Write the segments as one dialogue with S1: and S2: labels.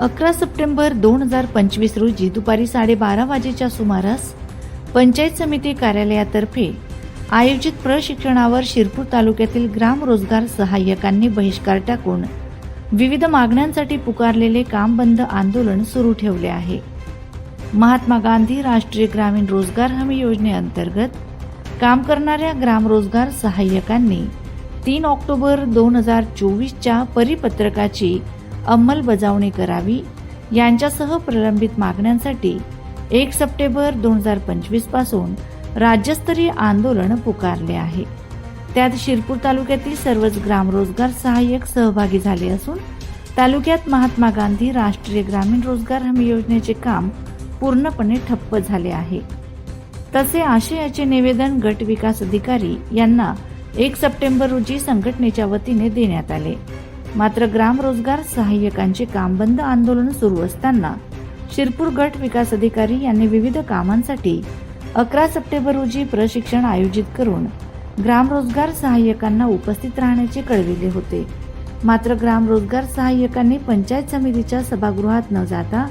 S1: अकरा सप्टेंबर दोन हजार पंचवीस रोजी दुपारी साडेबारा वाजेच्या सुमारास पंचायत समिती कार्यालयातर्फे आयोजित प्रशिक्षणावर शिरपूर तालुक्यातील ग्राम रोजगार सहाय्यकांनी बहिष्कार टाकून विविध मागण्यांसाठी पुकारलेले काम बंद आंदोलन सुरू ठेवले आहे. महात्मा गांधी राष्ट्रीय ग्रामीण रोजगार हमी योजनेअंतर्गत काम करणाऱ्या ग्राम रोजगार सहाय्यकांनी तीन ऑक्टोबर दोन हजार चोवीसच्या परिपत्रकाची अंमलबजावणी करावी यांच्यासह प्रलंबित मागण्यांसाठी एक सप्टेंबर दोन हजार पंचवीसपासून राज्यस्तरीय आंदोलन पुकारले आहे. त्यात शिरपूर तालुक्यातील सर्वच ग्रामरोजगार सहाय्यक सहभागी झाले असून तालुक्यात महात्मा गांधी राष्ट्रीय ग्रामीण रोजगार हमी योजनेचे काम पूर्णपणे ठप्प झाले आहे. तसे आशयाचे निवेदन गट विकास अधिकारी यांना एक सप्टेंबर रोजी संघटनेच्या वतीने देण्यात आले. मात्र ग्राम रोजगार सहाय्यकांचे काम बंद आंदोलन सुरू असताना शिरपूर गट विकास अधिकारी यांनी विविध कामांसाठी अकरा सप्टेंबर रोजी प्रशिक्षण आयोजित करून ग्राम रोजगार सहाय्यकांना उपस्थित राहण्याचे कळविले होते. मात्र ग्राम रोजगार सहाय्यकांनी पंचायत समितीच्या सभागृहात न जाता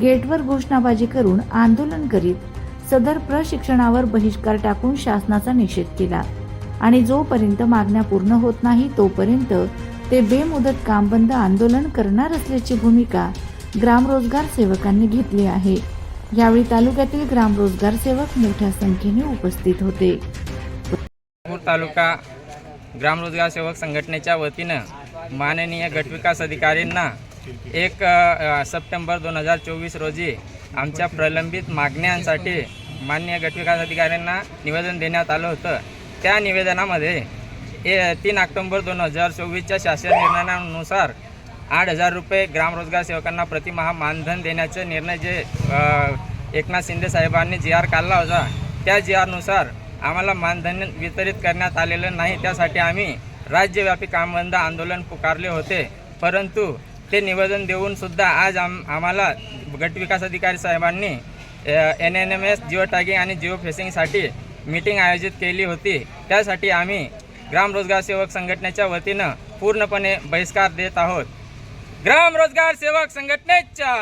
S1: गेटवर घोषणाबाजी करून आंदोलन करीत सदर प्रशिक्षणावर बहिष्कार टाकून शासनाचा निषेध केला आणि जोपर्यंत मागण्या पूर्ण होत नाही तोपर्यंत ते बेमुदत काम बंद आंदोलन करणार असल्याची भूमिका ग्रामरोजगार सेवकांनी घेतली आहे. यावेळी तालुक्यातील ग्रामरोजगार सेवक मोठ्या संख्येने उपस्थित होते.
S2: तालुका ग्रामरोजगार सेवक संघटनेच्या वतीनं माननीय गटविकास अधिकाऱ्यांना एक सप्टेंबर दोन हजार चोवीस रोजी आमच्या प्रलंबित मागण्यांसाठी माननीय गटविकास अधिकाऱ्यांना निवेदन देण्यात आलं होतं. त्या निवेदनामध्ये ए तीन ऑक्टोंबर दोन हजार चोवीसच्या शासन निर्णयानुसार आठ हजार रुपये ग्रामरोजगार सेवकांना प्रतिमहा मानधन देण्याचे निर्णय जे एकनाथ शिंदे साहेबांनी जी आर काढला होता त्या जी आरनुसार आम्हाला मानधन वितरित करण्यात आलेलं नाही. त्यासाठी आम्ही राज्यव्यापी कामबंद आंदोलन पुकारले होते. परंतु ते निवेदन देऊनसुद्धा आज आम आम्हाला गटविकास अधिकारी साहेबांनी N N M S geo tagging आणि जिओ फेसिंगसाठी मीटिंग आयोजित केली होती. त्यासाठी आम्ही ग्राम रोजगार सेवक संघटनेच्या वतीनं पूर्णपणे बहिष्कार देत आहोत. ग्राम रोजगार सेवक संघटनेच्या